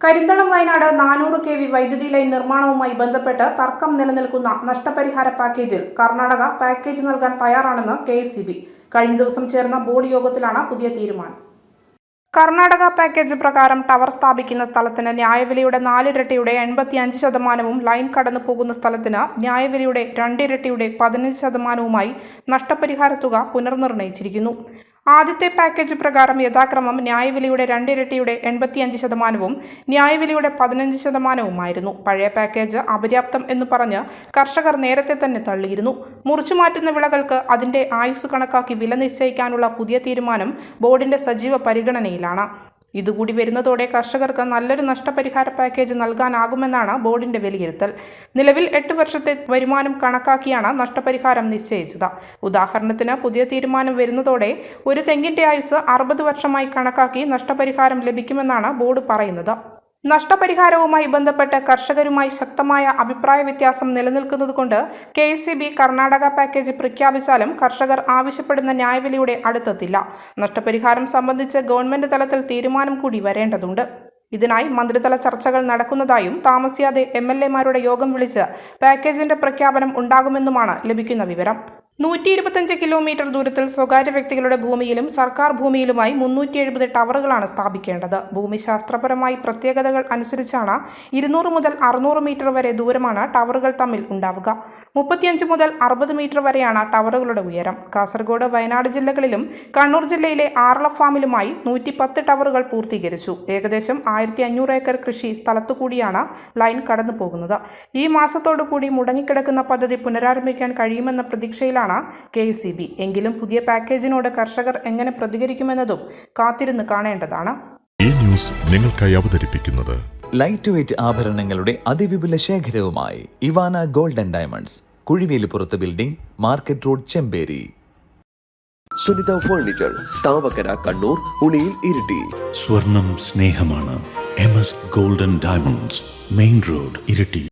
കരിന്തളം വയനാട് നാനൂറ് K V വൈദ്യുതി line നിർമ്മാണവുമായി ബന്ധപ്പെട്ട് തർക്കം നിലനിൽക്കുന്ന നഷ്ടപരിഹാര പാക്കേജിൽ കർണാടക പാക്കേജ് നൽകാൻ തയ്യാറാണെന്ന് കെ കഴിഞ്ഞ ദിവസം ചേർന്ന ബോർഡ് യോഗത്തിലാണ് പുതിയ തീരുമാനം. കർണാടക പാക്കേജ് പ്രകാരം ടവർ സ്ഥാപിക്കുന്ന സ്ഥലത്തിന് ന്യായവിലയുടെ നാലിരട്ടിയുടെ എൺപത്തിയഞ്ച് ശതമാനവും ലൈൻ കടന്നു പോകുന്ന സ്ഥലത്തിന് ന്യായവിലയുടെ രണ്ടിരട്ടിയുടെ പതിനഞ്ച് ശതമാനവുമായി നഷ്ടപരിഹാര തുക പുനർനിർണയിച്ചിരിക്കുന്നു. ആദ്യത്തെ പാക്കേജ് പ്രകാരം യഥാക്രമം ന്യായവിലയുടെ രണ്ടിരട്ടിയുടെ എൺപത്തിയഞ്ച് ശതമാനവും ന്യായവിലയുടെ പതിനഞ്ച് ശതമാനവുമായിരുന്നു. പഴയ പാക്കേജ് അപര്യാപ്തം എന്ന് പറഞ്ഞ് കർഷകർ നേരത്തെ തന്നെ തള്ളിയിരുന്നു. മുറിച്ചു മാറ്റുന്ന വിളകൾക്ക് അതിന്റെ ആയുസ് കണക്കാക്കി വില നിശ്ചയിക്കാനുള്ള പുതിയ തീരുമാനം ബോർഡിന്റെ സജീവ പരിഗണനയിലാണ്. ഇതുകൂടി വരുന്നതോടെ കർഷകർക്ക് നല്ലൊരു നഷ്ടപരിഹാര പാക്കേജ് നൽകാനാകുമെന്നാണ് ബോർഡിന്റെ വിലയിരുത്തൽ. നിലവിൽ എട്ട് വർഷത്തെ വരുമാനം കണക്കാക്കിയാണ് നഷ്ടപരിഹാരം നിശ്ചയിച്ചത്. ഉദാഹരണത്തിന് പുതിയ തീരുമാനം വരുന്നതോടെ ഒരു തെങ്ങിന്റെ ആയുസ് അറുപത് വർഷമായി കണക്കാക്കി നഷ്ടപരിഹാരം ലഭിക്കുമെന്നാണ് ബോർഡ് പറയുന്നത്. നഷ്ടപരിഹാരവുമായി ബന്ധപ്പെട്ട് കർഷകരുമായി ശക്തമായ അഭിപ്രായ വ്യത്യാസം നിലനിൽക്കുന്നതുകൊണ്ട് K S B Karnataka package പ്രഖ്യാപിച്ചാലും കർഷകർ ആവശ്യപ്പെടുന്ന ന്യായവിലയുടെ അടുത്തെത്തില്ല. നഷ്ടപരിഹാരം സംബന്ധിച്ച് ഗവൺമെന്റ് തലത്തിൽ തീരുമാനം കൂടി വരേണ്ടതുണ്ട്. ഇതിനായി മന്ത്രിതല ചർച്ചകൾ നടക്കുന്നതായും താമസിയാതെ എം എൽ എമാരുടെ യോഗം വിളിച്ച് പാക്കേജിന്റെ പ്രഖ്യാപനം ഉണ്ടാകുമെന്നുമാണ് ലഭിക്കുന്ന വിവരം. നൂറ്റി ഇരുപത്തഞ്ച് കിലോമീറ്റർ ദൂരത്തിൽ സ്വകാര്യ വ്യക്തികളുടെ ഭൂമിയിലും സർക്കാർ ഭൂമിയിലുമായി മുന്നൂറ്റി എഴുപത് ടവറുകളാണ് സ്ഥാപിക്കേണ്ടത്. ഭൂമിശാസ്ത്രപരമായി പ്രത്യേകതകൾ അനുസരിച്ചാണ് ഇരുന്നൂറ് മുതൽ അറുന്നൂറ് മീറ്റർ വരെ ദൂരമാണ് ടവറുകൾ തമ്മിൽ ഉണ്ടാവുക. മുപ്പത്തിയഞ്ച് മുതൽ അറുപത് മീറ്റർ വരെയാണ് ടവറുകളുടെ ഉയരം. കാസർഗോഡ് വയനാട് ജില്ലകളിലും കണ്ണൂർ ജില്ലയിലെ ആറള ഫാമിലുമായി നൂറ്റി പത്ത് ടവറുകൾ പൂർത്തീകരിച്ചു. ഏകദേശം ആയിരത്തി അഞ്ഞൂറ് ഏക്കർ കൃഷി സ്ഥലത്തുകൂടിയാണ് ലൈൻ കടന്നു പോകുന്നത് ഈ മാസത്തോടു കൂടി മുടങ്ങിക്കിടക്കുന്ന പദ്ധതി പുനരാരംഭിക്കാൻ കഴിയുമെന്ന പ്രതീക്ഷയിലാണ് കെ സി ബി. എങ്കിലും പുതിയ പാക്കേജിനോട് കർഷകർ എങ്ങനെ പ്രതികരിക്കുമെന്നതും കാത്തിരുന്ന് കാണേണ്ടതാണ്. ഈ ന്യൂസ് നിങ്ങൾക്കായി അവതരിപ്പിക്കുന്നത് ലൈറ്റ് വെയ്റ്റ് ആഭരണങ്ങളുടെ അതിവിപുല ശേഖരവുമായി Ivana golden diamonds കുഴിവേലിപ്പുറത്ത് building market road Chemperi. Sunitha furniture Thavakkara Kannur Uliyil Iritty. സ്വർണം സ്നേഹമാണ്. M S golden diamonds main road Iritty.